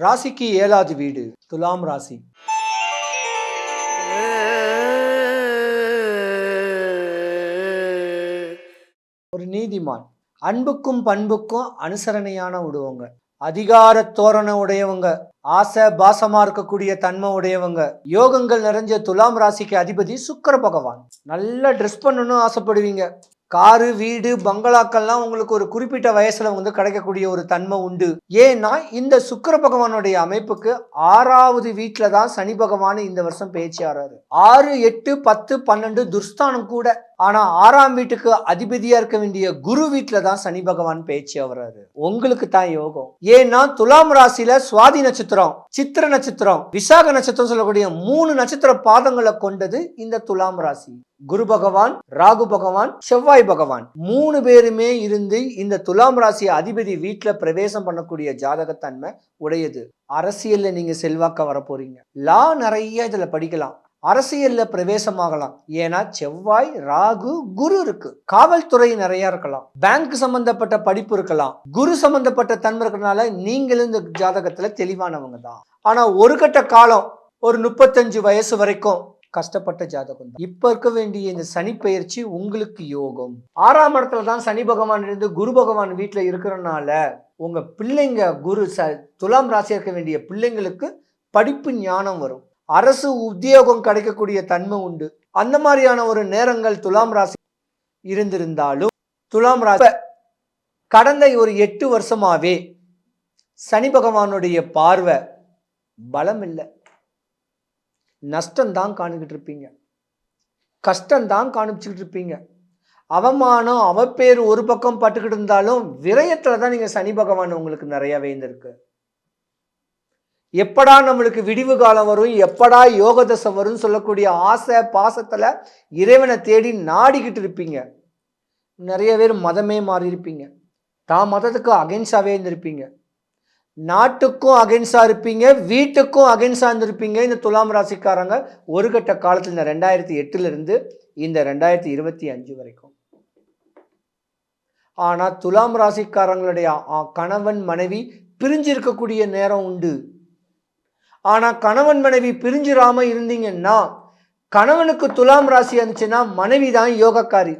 ராசிக்கு ஏழாவது வீடு துலாம் ராசி. ஒரு நீதிமான். அன்புக்கும் பண்புக்கும் அனுசரணையான விடுவாங்க அதிகார தோரண உடையவங்க. ஆசை பாசமா இருக்கக்கூடிய தன்மை உடையவங்க. யோகங்கள் நிறைஞ்ச துலாம் ராசிக்கு அதிபதி சுக்கர பகவான். நல்லா ட்ரெஸ் பண்ணணும்னு ஆசைப்படுவீங்க. காரு வீடு பங்களாக்கள்லாம் உங்களுக்கு ஒரு குறிப்பிட்ட வயசுல வந்து கிடைக்கக்கூடிய ஒரு தன்மை உண்டு. ஏன்னா இந்த சுக்கர பகவானுடைய அமைப்புக்கு ஆறாவது வீட்டில தான் சனி பகவான் இந்த வருஷம் பேச்சு ஆறாரு ஆறு எட்டு பத்து பன்னெண்டு துர்ஸ்தானம் கூட ஆனா ஆறாம் வீட்டுக்கு அதிபதியா இருக்க வேண்டிய குரு வீட்டில தான் சனி பகவான் பேச்சு வர்றாரு. உங்களுக்கு தான் யோகம். ஏன்னா துலாம் ராசியில சுவாதி நட்சத்திரம் சித்திர நட்சத்திரம் விசாக நட்சத்திரம் சொல்லக்கூடிய மூணு நட்சத்திர பாதங்களை கொண்டது இந்த துலாம் ராசி. குரு பகவான் ராகு பகவான் செவ்வாய் பகவான் மூணு பேருமே இருந்து இந்த துலாம் ராசி அதிபதி வீட்டுல பிரவேசம் பண்ணக்கூடிய ஜாதகத்தன்மை உடையது. அரசியல்ல நீங்க செல்வாக்க வர போறீங்க லா நிறைய இதுல படிக்கலாம். அரசியல்ல பிரவேசமாகலாம். ஏன்னா செவ்வாய் ராகு குரு இருக்கு. காவல்துறை நிறைய இருக்கலாம். பேங்க் சம்பந்தப்பட்ட படிப்பு இருக்கலாம். குரு சம்பந்தப்பட்ட தன்மை இருக்கிறனால நீங்களும் இந்த ஜாதகத்துல தெளிவானவங்க தான். ஆனா ஒரு கட்ட காலம் ஒரு முப்பத்தஞ்சு வயசு வரைக்கும் கஷ்டப்பட்ட ஜாதகம் தான். இப்ப இருக்க வேண்டிய இந்த சனி பயிற்சி உங்களுக்கு யோகம். ஆறாம் இடத்துல தான் சனி பகவான் இருந்து குரு பகவான் வீட்டுல இருக்கிறனால உங்க பிள்ளைங்க குரு ச துலாம் ராசி இருக்க வேண்டிய பிள்ளைங்களுக்கு படிப்பு ஞானம் வரும். அரசு உத்தியோகம் கிடைக்கக்கூடிய தன்மை உண்டு. அந்த மாதிரியான ஒரு நேரங்கள் துலாம் ராசி இருந்திருந்தாலும் துலாம் ராசி கடந்த ஒரு எட்டு வருஷமாவே சனி பகவானுடைய பார்வை பலம் இல்லை. நஷ்டம்தான் காணிக்கிட்டு இருப்பீங்க. கஷ்டம்தான் காணிச்சுக்கிட்டு இருப்பீங்க. அவமானம் அவப்பேர் ஒரு பக்கம் பட்டுக்கிட்டு இருந்தாலும் விரயத்தில் தான் நீங்கள் சனி பகவான் உங்களுக்கு நிறையவே இருந்திருக்கு. எப்படா நம்மளுக்கு விடிவு காலம் வரும் எப்படா யோக தசை வரும்னு சொல்லக்கூடிய ஆசை பாசத்தில் இறைவனை தேடி நாடிக்கிட்டு இருப்பீங்க. நிறைய பேர் மதமே மாறி இருப்பீங்க தான் மதத்துக்கும் அகென்ஸ்டாவே இருந்திருப்பீங்க. நாட்டுக்கும் அகென்ஸ்டா இருப்பீங்க வீட்டுக்கும் அகென்ஸ்டா இருந்திருப்பீங்க. இந்த துலாம் ராசிக்காரங்க ஒரு கட்ட காலத்தில் இந்த ரெண்டாயிரத்தி எட்டுலேருந்து இந்த ரெண்டாயிரத்தி இருபத்தி அஞ்சு வரைக்கும். ஆனால் துலாம் ராசிக்காரங்களுடைய கணவன் மனைவி பிரிஞ்சு இருக்கக்கூடிய நேரம் உண்டு. ஆனால் கணவன் மனைவி பிரிஞ்சிடாமல் இருந்தீங்கன்னா கணவனுக்கு துலாம் ராசி இருந்துச்சுன்னா மனைவி தான் யோகக்காரி.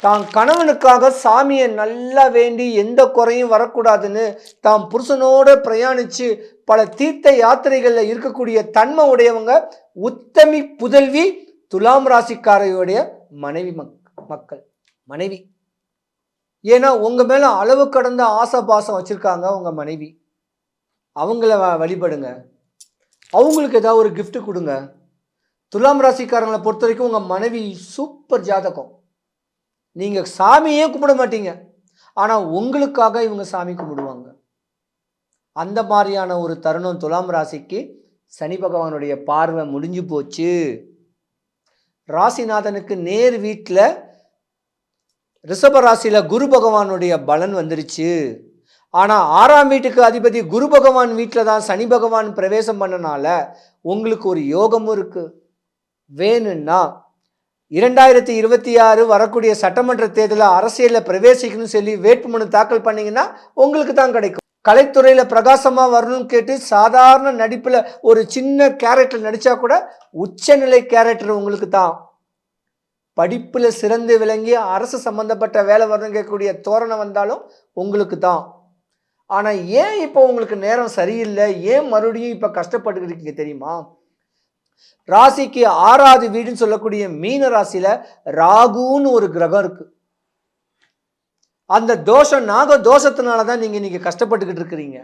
தான் கணவனுக்காக சாமியை நல்லா வேண்டி எந்த குறையும் வரக்கூடாதுன்னு தாம் புருஷனோட பிரயாணித்து பல தீர்த்த யாத்திரைகளில் இருக்கக்கூடிய தன்மை உடையவங்க உத்தமி புதல்வி துலாம் ராசிக்காரையுடைய மனைவி மக் மக்கள் மனைவி. ஏன்னா உங்கள் மேலே அளவு கடந்த ஆசை பாசம் வச்சுருக்காங்க உங்கள் மனைவி. அவங்கள வ- வழிபடுங்க. அவங்களுக்கு ஏதாவது ஒரு கிஃப்ட் கொடுங்க. துலாம் ராசிக்காரங்களை பொறுத்த வரைக்கும் உங்கள் மனைவி சூப்பர் ஜாதகம். நீங்கள் சாமியே கும்பிட மாட்டீங்க. ஆனால் உங்களுக்காக இவங்க சாமி கும்பிடுவாங்க. அந்த மாதிரியான ஒரு தருணம் துலாம் ராசிக்கு சனி பகவானுடைய பார்வை முடிஞ்சு போச்சு. ராசிநாதனுக்கு நேர் வீட்டில் ரிஷப ராசியில் குரு பகவானுடைய பலன் வந்துருச்சு. ஆனால் ஆறாம் வீட்டுக்கு அதிபதி குரு பகவான் வீட்டில் தான் சனி பகவான் பிரவேசம் பண்ணனால உங்களுக்கு ஒரு யோகமும் இருக்குது வேணும்னா இரண்டாயிரத்தி இருபத்தி ஆறு வரக்கூடிய சட்டமன்ற தேர்தலில் அரசியலில் பிரவேசிக்கணும்னு சொல்லி வேட்புமனு தாக்கல் பண்ணிங்கன்னா உங்களுக்கு தான் கிடைக்கும். கலைத்துறையில் பிரகாசமாக வரணும்னு கேட்டு சாதாரண நடிப்பில் ஒரு சின்ன கேரக்டர் நடித்தா கூட உச்சநிலை கேரக்டர் உங்களுக்கு தான். படிப்பில் சிறந்து விளங்கி அரசு சம்பந்தப்பட்ட வேலை வரணும் கேட்கக்கூடிய தோரணை வந்தாலும் உங்களுக்கு தான். ஆனால் ஏன் இப்போ உங்களுக்கு நேரம் சரியில்லை? ஏன் மறுபடியும் இப்போ கஷ்டப்பட்டுக்கிட்டு இருக்கீங்க தெரியுமா? ராசிக்கு ஆறாவது வீடுன்னு சொல்லக்கூடிய மீன ராசியில ராகுன்னு ஒரு கிரகம் இருக்கு. அந்த தோஷம் நாக தோஷத்தினால தான் நீங்க இன்னைக்கு கஷ்டப்பட்டுக்கிட்டு இருக்கிறீங்க.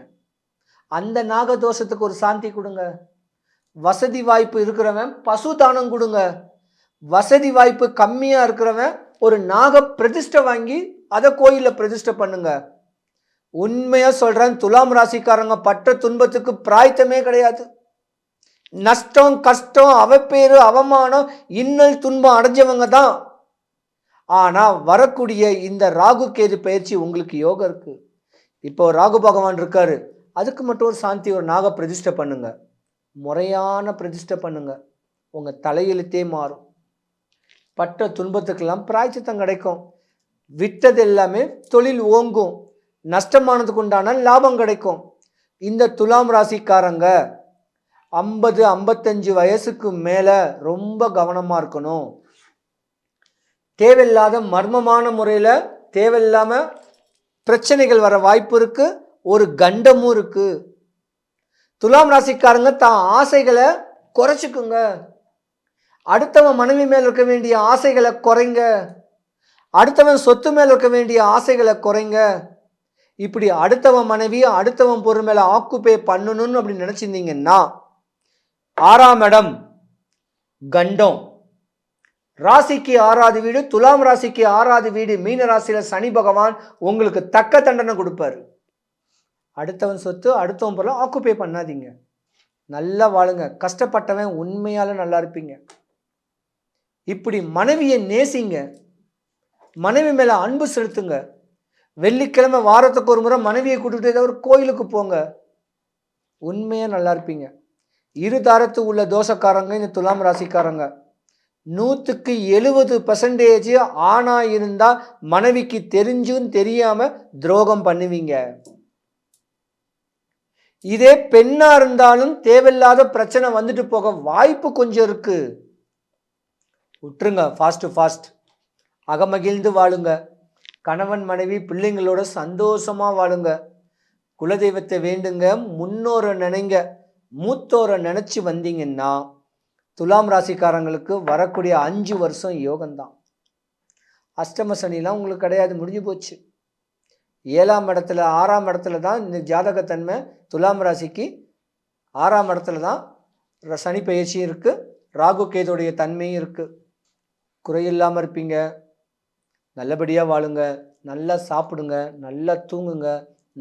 அந்த நாக தோஷத்துக்கு ஒரு சாந்தி கொடுங்க. வசதி வாய்ப்பு இருக்கிறவன் பசு தானம் கொடுங்க. வசதி வாய்ப்பு கம்மியா இருக்கிறவன் ஒரு நாக பிரதிஷ்டை வாங்கி அதை கோயிலில் பிரதிஷ்டை பண்ணுங்க. உண்மையா சொல்றேன் துலாம் ராசிக்காரங்க பட்ட துன்பத்துக்கு பிராய்த்தமே கிடையாது. நஷ்டம் கஷ்டம் அவப்பேறு அவமானம் இன்னல் துன்பம் அடைஞ்சவங்க தான். ஆனா வரக்கூடிய இந்த ராகு கேது பயிற்சி உங்களுக்கு யோகம் இருக்கு. இப்போ ராகு பகவான் இருக்காரு. அதுக்கு மட்டும் ஒரு சாந்தி ஒரு நாக பிரதிஷ்டை பண்ணுங்க. முறையான பிரதிஷ்டை பண்ணுங்க. உங்க தலையெழுத்தே மாறும். பட்ட துன்பத்துக்கெல்லாம் பிராய்ச்சித்தம் கிடைக்கும். விட்டது எல்லாமே தொழில் ஓங்கும். நஷ்டமானதுக்கு உண்டான லாபம் கிடைக்கும். இந்த துலாம் ராசிக்காரங்க ஐம்பது ஐம்பத்தஞ்சு வயசுக்கு மேலே ரொம்ப கவனமாக இருக்கணும். தேவையில்லாத மர்மமான முறையில் தேவையில்லாமல் பிரச்சனைகள் வர வாய்ப்பு இருக்குது ஒரு கண்டமும் இருக்குது துலாம் ராசிக்காரங்க தான் ஆசைகளை குறைச்சிக்குங்க. அடுத்தவன் மனைவி மேல் இருக்க வேண்டிய ஆசைகளை குறைங்க. அடுத்தவன் சொத்து மேல் இருக்க வேண்டிய ஆசைகளை குறைங்க. இப்படி அடுத்தவன் மனைவியை அடுத்தவன் பொருள் மேலே ஆக்குப்பே பண்ணணும்னு அப்படி நினச்சிருந்தீங்கன்னா ஆறாம் இடம் கண்டம். ராசிக்கு ஆறாவது வீடு துலாம் ராசிக்கு ஆறாவது வீடு மீன ராசியில் சனி பகவான் உங்களுக்கு தக்க தண்டனை கொடுப்பாரு. அடுத்தவன் சொத்து அடுத்தவன் பொருள் ஆக்குப்பே பண்ணாதீங்க. நல்லா வாழுங்க. கஷ்டப்பட்டவன் உண்மையால நல்லா இருப்பீங்க. இப்படி மனைவியை நேசிங்க. மனைவி மேலே அன்பு செலுத்துங்க. வெள்ளிக்கிழமை வாரத்துக்கு ஒரு முறை மனைவியை கூட்டுகிட்டு ஏதாவது ஒரு கோயிலுக்கு போங்க. உண்மையாக நல்லா இருப்பீங்க. இரு தாரத்து உள்ள தோசைக்காரங்க இந்த துலாம் ராசிக்காரங்க. நூற்றுக்கு எழுபது பர்சன்டேஜ் ஆணாக இருந்தால் மனைவிக்கு தெரிஞ்சும் தெரியாமல் துரோகம் பண்ணுவீங்க. இதே பெண்ணாக இருந்தாலும் தேவையில்லாத பிரச்சனை வந்துட்டு போக வாய்ப்பு கொஞ்சம் இருக்குது விட்டுருங்க ஃபாஸ்ட்டு ஃபாஸ்ட் அகமகிழ்ந்து வாழுங்க. கணவன் மனைவி பிள்ளைங்களோட சந்தோஷமா வாழுங்க. குலதெய்வத்தை வேண்டுங்க முன்னோரை நினைங்க மூத்தோரை நினச்சி வந்தீங்கன்னா துலாம் ராசிக்காரங்களுக்கு வரக்கூடிய அஞ்சு வருஷம் யோகம்தான். அஷ்டம சனிலாம் உங்களுக்கு கிடையாது முடிஞ்சு போச்சு. ஏழாம் இடத்துல ஆறாம் இடத்துல தான் இந்த ஜாதகத்தன்மை துலாம் ராசிக்கு ஆறாம் இடத்துல தான் சனி பயிற்சியும் இருக்குது ராகு கேதுடைய தன்மையும் இருக்குது குறையில்லாமல் இருப்பீங்க. நல்லபடியாக வாழுங்க நல்லா சாப்பிடுங்க நல்லா தூங்குங்க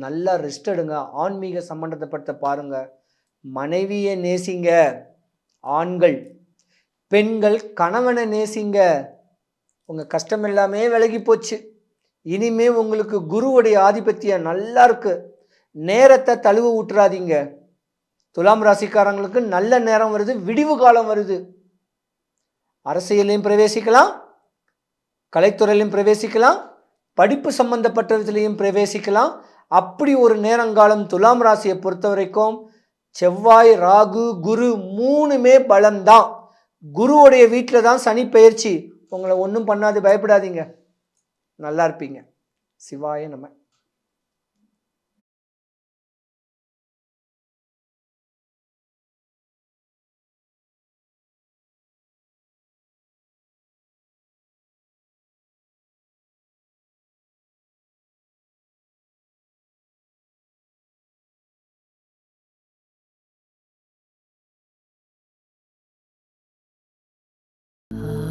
நல்லா ரெஸ்ட் எடுங்க ஆன்மீக சம்பந்தப்பட்ட பாருங்க. மனைவியை நேசிங்க ஆண்கள். பெண்கள் கணவனை நேசிங்க. உங்கள் கஷ்டம் எல்லாமே விலகி போச்சு. இனிமே உங்களுக்கு குருவுடைய ஆதிபத்தியம் நல்லா இருக்கு. நேரத்தை தழுவ ஊட்டுறாதீங்க துலாம் ராசிக்காரங்களுக்கு நல்ல நேரம் வருது விடிவு காலம் வருது. அரசியலையும் பிரவேசிக்கலாம் கலைத்துறையிலையும் பிரவேசிக்கலாம் படிப்பு சம்பந்தப்பட்டதுலையும் பிரவேசிக்கலாம். அப்படி ஒரு நேரங்காலம் துலாம் ராசியை பொறுத்த வரைக்கும் செவ்வாய் ராகு குரு மூணுமே பலம்தான் குருவுடைய வீட்டில் தான் சனி பயிற்சி உங்களை ஒன்றும் பண்ணாது பயப்படாதீங்க. நல்லா இருப்பீங்க. சிவாய நம்ம Uh...